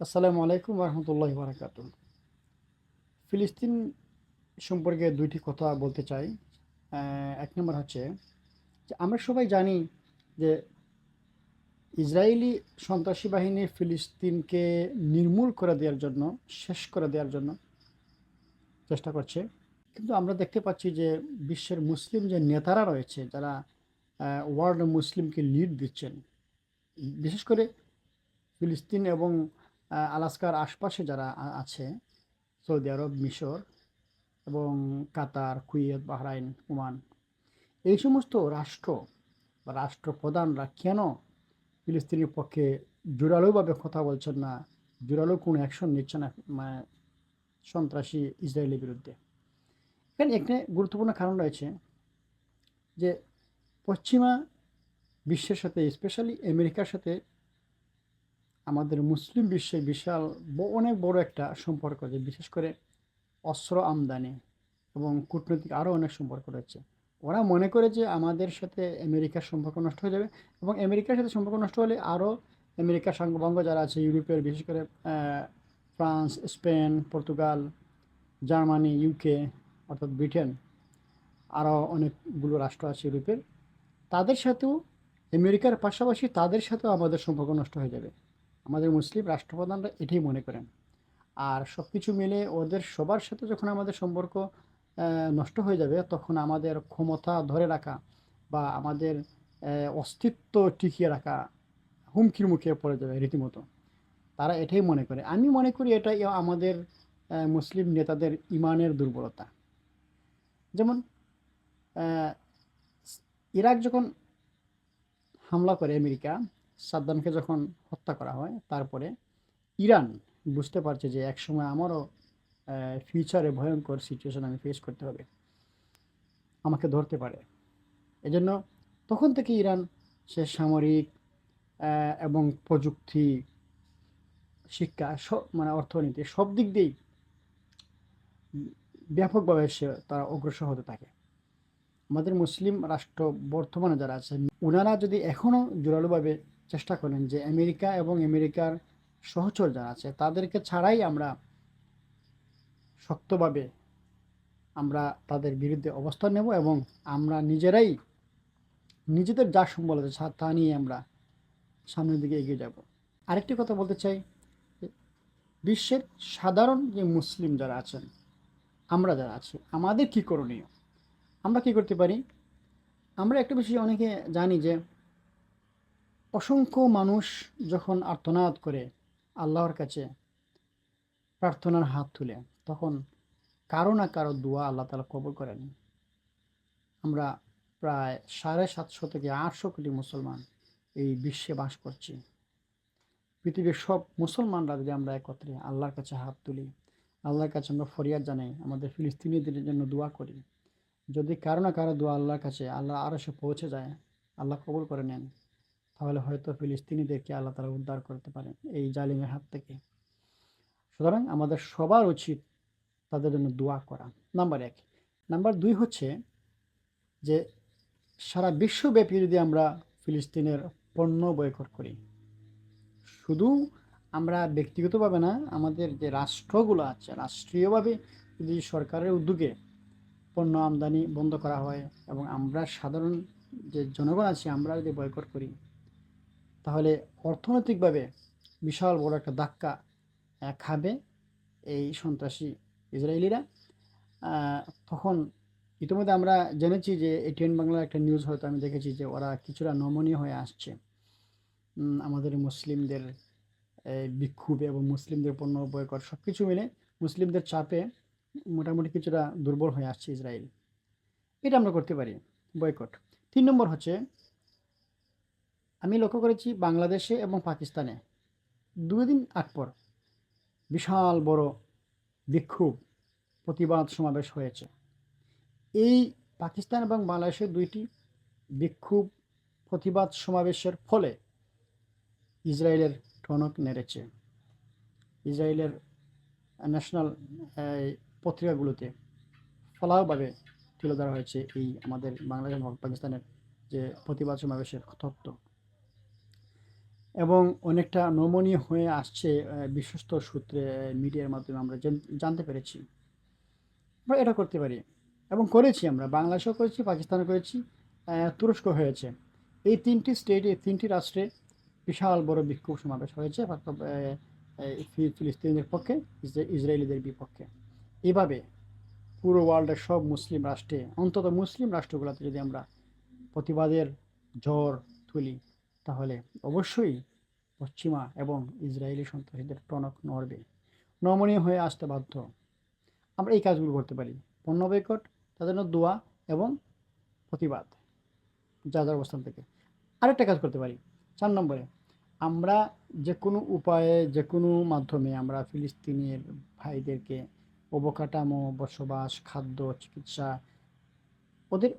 আসসালামু আলাইকুম রহমতুল্লাহ বারাকাতু ফিলিস্তিন সম্পর্কে দুইটি কথা বলতে চাই। এক নম্বর হচ্ছে যে আমরা সবাই জানি যে ইসরায়েলি সন্ত্রাসী বাহিনী ফিলিস্তিনকে নির্মূল করে দেওয়ার জন্য, শেষ করে দেওয়ার জন্য চেষ্টা করছে। কিন্তু আমরা দেখতে পাচ্ছি যে বিশ্বের মুসলিম যে নেতারা রয়েছে, যারা ওয়ার্ল্ড মুসলিমকে লিড দিচ্ছেন, বিশেষ করে ফিলিস্তিন এবং আলাস্কার আশপাশে যারা আছে, সৌদি আরব, মিশর এবং কাতার, কুয়েত, বাহরাইন, ওমান, এই সমস্ত রাষ্ট্র বা রাষ্ট্রপ্রধানরা কেন ফিলিস্তিনের পক্ষে জোরালোভাবে কথা বলছেন না, জোরালো কোনো অ্যাকশন নিচ্ছে না মানে সন্ত্রাসী ইসরায়েলের বিরুদ্ধে? এখানে একটা গুরুত্বপূর্ণ কারণ রয়েছে যে পশ্চিমা বিশ্বের সাথে স্পেশালি আমেরিকার সাথে আমাদের মুসলিম বিশ্বে বিশাল অনেক বড় একটা সম্পর্ক যে বিশেষ করে অস্ত্র আমদানি এবং কূটনৈতিক আরও অনেক সম্পর্ক রয়েছে। ওরা মনে করে যে আমাদের সাথে আমেরিকার সম্পর্ক নষ্ট হয়ে যাবে এবং আমেরিকার সাথে সম্পর্ক নষ্ট হলে আরও আমেরিকার সাঙ্গভঙ্গ যারা আছে, ইউরোপের বিশেষ করে France, Spain, Portugal, Germany, UK, অর্থাৎ ব্রিটেন আরও অনেকগুলো রাষ্ট্র আছে ইউরোপের, তাদের সাথেও, আমেরিকার পাশাপাশি তাদের সাথেও আমাদের সম্পর্ক নষ্ট হয়ে যাবে। আমাদের মুসলিম রাষ্ট্রপ্রধানরা এটাই মনে করেন। আর সব কিছু মিলে ওদের সবার সাথে যখন আমাদের সম্পর্ক নষ্ট হয়ে যাবে, তখন আমাদের ক্ষমতা ধরে রাখা বা আমাদের অস্তিত্ব টিকিয়ে রাখা হুমকির মুখে পড়ে যাবে রীতিমতো। তারা এটাই মনে করে। আমি মনে করি এটাই আমাদের মুসলিম নেতাদের ইমানের দুর্বলতা। যেমন ইরাক যখন হামলা করে আমেরিকা সাদ্দামকে যখন হত্যা করা হয়, তারপরে ইরান বুঝতে পারছে যে একসময় আমারও ফিউচারে ভয়ঙ্কর সিচুয়েশন আমি ফেস করতে হবে। আমাকে ধরতে পারে। এজন্য তখন থেকে ইরান সে সামরিক এবং প্রযুক্তি, শিক্ষা সব মানে অর্থনীতি সব দিক দিয়েই ব্যাপকভাবে সে তারা অগ্রসর হতে থাকে। আমাদের মুসলিম রাষ্ট্র বর্তমানে যারা আছেন ওনারা যদি এখনও জোরালোভাবে চেষ্টা করেন যে আমেরিকা এবং আমেরিকার সহচর যারা আছে, তাদেরকে ছাড়াই আমরা শক্তভাবে আমরা তাদের বিরুদ্ধে অবস্থান নেব এবং আমরা নিজেরাই নিজেদের যা সম্বল আছে তা- নিয়ে আমরা সামনের দিকে এগিয়ে যাব। আরেকটি কথা বলতে চাই, বিশ্বের সাধারণ যে মুসলিম যারা আছেন, আমরা যারা আছি, আমাদের কি করণীয়? আমরা কি করতে পারি? আমরা একটা বিষয় অনেকে জানি যে অসংখ্য মানুষ যখন আর্তনাদ করে আল্লাহর কাছে প্রার্থনার হাত তুলে, তখন কারও না কারও দোয়া আল্লাহ তালা কবর করেন। আমরা প্রায় সাড়ে সাতশো থেকে আটশো কোটি মুসলমান এই বিশ্বে বাস করছি। পৃথিবীর সব মুসলমানরা যদি আমরা একত্রে আল্লাহর কাছে হাত তুলি, আল্লাহর কাছে আমরা ফরিয়াদ জানাই, আমাদের ফিলিস্তিনিদের জন্য দোয়া করি, যদি কারও না কারও দোয়া আল্লাহর কাছে, আল্লাহ আরও সে পৌঁছে যায়, আল্লাহ কবুল করে নেন। তাহলে হয়তো ফিলিস্তিনিদেরকে আল্লাহ তারা উদ্ধার করতে পারেন এই জালিমের হাত থেকে। সুতরাং আমাদের সবার উচিত তাদের জন্য দোয়া করা। নাম্বার এক। নাম্বার দুই হচ্ছে যে সারা বিশ্বব্যাপী যদি আমরা ফিলিস্তিনের পণ্য বয়কট করি, শুধু আমরা ব্যক্তিগতভাবে না, আমাদের যে রাষ্ট্রগুলো আছে, রাষ্ট্রীয়ভাবে যদি সরকারের উদ্যোগে পণ্য আমদানি বন্ধ করা হয় এবং আমরা সাধারণ যে জনগণ আছি, আমরা যদি বয়কট করি তাহলে অর্থনৈতিকভাবে বিশাল বড় একটা ধাক্কা খাবে এই সন্ত্রাসী ইসরায়েলিরা। তখন ইতিমধ্যে আমরা জেনেছি যে এটিএন বাংলার একটা নিউজ হয়তো আমি দেখেছি যে ওরা কিছুটা নমনীয় হয়ে আসছে। আমাদের মুসলিমদের বিক্ষোভ এবং মুসলিমদের পণ্য বয়কট সব কিছু মিলে মুসলিমদের চাপে মোটামুটি কিছুটা দুর্বল হয়ে আসছে ইসরায়েল। এটা আমরা করতে পারি বয়কট। তিন নম্বর হচ্ছে আমি লক্ষ্য করেছি বাংলাদেশে এবং পাকিস্তানে দুই দিন আগ পর বিশাল বড় বিক্ষোভ, প্রতিবাদ সমাবেশ হয়েছে। এই পাকিস্তান এবং বাংলাদেশের দুইটি বিক্ষোভ, প্রতিবাদ সমাবেশের ফলে ইসরায়েলের টনক নেড়েছে। ইসরায়েলের ন্যাশনাল পত্রিকাগুলোতে ফলাওভাবে তুলে ধরা হয়েছে এই আমাদের বাংলাদেশ এবং পাকিস্তানের যে প্রতিবাদ সমাবেশের তথ্য। এবং অনেকটা নমনীয় হয়ে আসছে বিশ্বস্ত সূত্রে মিডিয়ার মাধ্যমে আমরা জানতে পেরেছি। আমরা এটা করতে পারি। এবং করেছি আমরা। বাংলাদেশেও করেছি পাকিস্তানও করেছি তুরস্ক হয়েছে। এই তিনটি স্টেটে তিনটি রাষ্ট্রে বিশাল বড় বিক্ষোভ সমাবেশ হয়েছে বা- আহ, আহ, ফি- ফিলিস্তিনিদের পক্ষে ইসরা- ইসরায়েলিদের বিপক্ষে। এভাবে পুরো ওয়ার্ল্ডের সব মুসলিম রাষ্ট্রে অন্তত মুসলিম রাষ্ট্রগুলোতে যদি আমরা প্রতিবাদের ঝড় তুলি তাহলে অবশ্যই পশ্চিমা এবং ইসরায়েলি সন্ত্রাসীদের টনক নড়বে। নমনীয় হয়ে আসতে বাধ্য। আমরা এই কাজগুলো করতে পারি। পণ্য বয়কট তাদের জন্য দোয়া এবং প্রতিবাদ। যা যার অবস্থান থেকে। আরেকটা কাজ করতে পারি। চার নম্বরে, আমরা যে কোনো উপায়ে যে কোনো মাধ্যমে আমরা ফিলিস্তিনের ভাইদেরকে অবকাঠামো, বসবাস, খাদ্য, চিকিৎসা, ওদের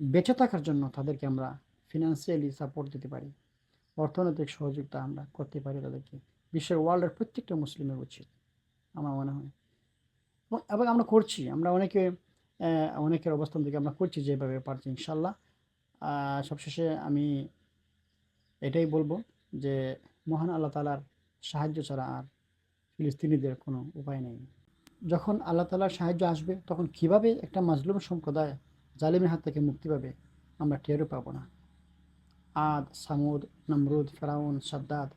বেঁচে থাকার জন্য তাদেরকে আমরা ফিনান্সিয়ালি সাপোর্ট দিতে পারি। অর্থনৈতিক সহযোগিতা আমরা করতে পারি তাদেরকে। বিশ্বের ওয়ার্ল্ডের প্রত্যেকটা মুসলিমের উচিত, আমার মনে হয়। এবং- আমরা করছি, আমরা অনেকে অনেকের অবস্থান থেকে আমরা করছি যেভাবে পারছি ইনশাল্লাহ সবশেষে আমি এটাই বলব যে, মহান আল্লাহ তালার সাহায্য ছাড়া আর ফিলিস্তিনিদের কোনো উপায় নেই। যখন আল্লাহ তালার সাহায্য আসবে, তখন কীভাবে একটা মাজলুম সম্প্রদায় জালিমের হাত থেকে মুক্তি পাবে, আমরা টেরও পাবো না। আদ, সামুদ, নমরুদ, ফেরাউন, সাদ্দাদ।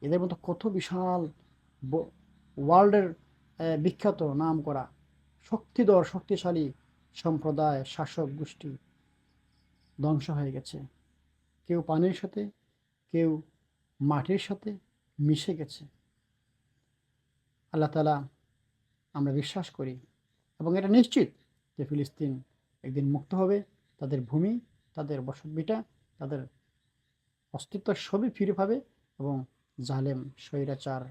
এদের মতো কত বিশাল ওয়ার্ল্ডের বিখ্যাত নাম করা শক্তিধর, শক্তিশালী সম্প্রদায়, শাসক গোষ্ঠী ধ্বংস হয়ে গেছে। কেউ পানির সাথে, কেউ মাটির সাথে মিশে গেছে। আল্লাহ তালা আমরা বিশ্বাস করি এবং এটা নিশ্চিত যে ফিলিস্তিন একদিন মুক্ত হবে, তাদের ভূমি, তাদের বসতভিটা তাদের অস্তিত্ব সবই ফিরে পাবে এবং জালেম, স্বৈরাচার,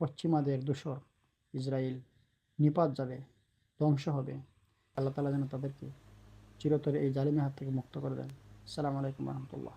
পশ্চিমাদের দূষর ইসরায়েল নিপাত যাবে, ধ্বংস হবে। আল্লাহ তালা যেন তাদেরকে চিরতরে এই জালিমের হাত থেকে মুক্ত করে দেন। আসসালামু আলাইকুম রহমতুল্লাহ।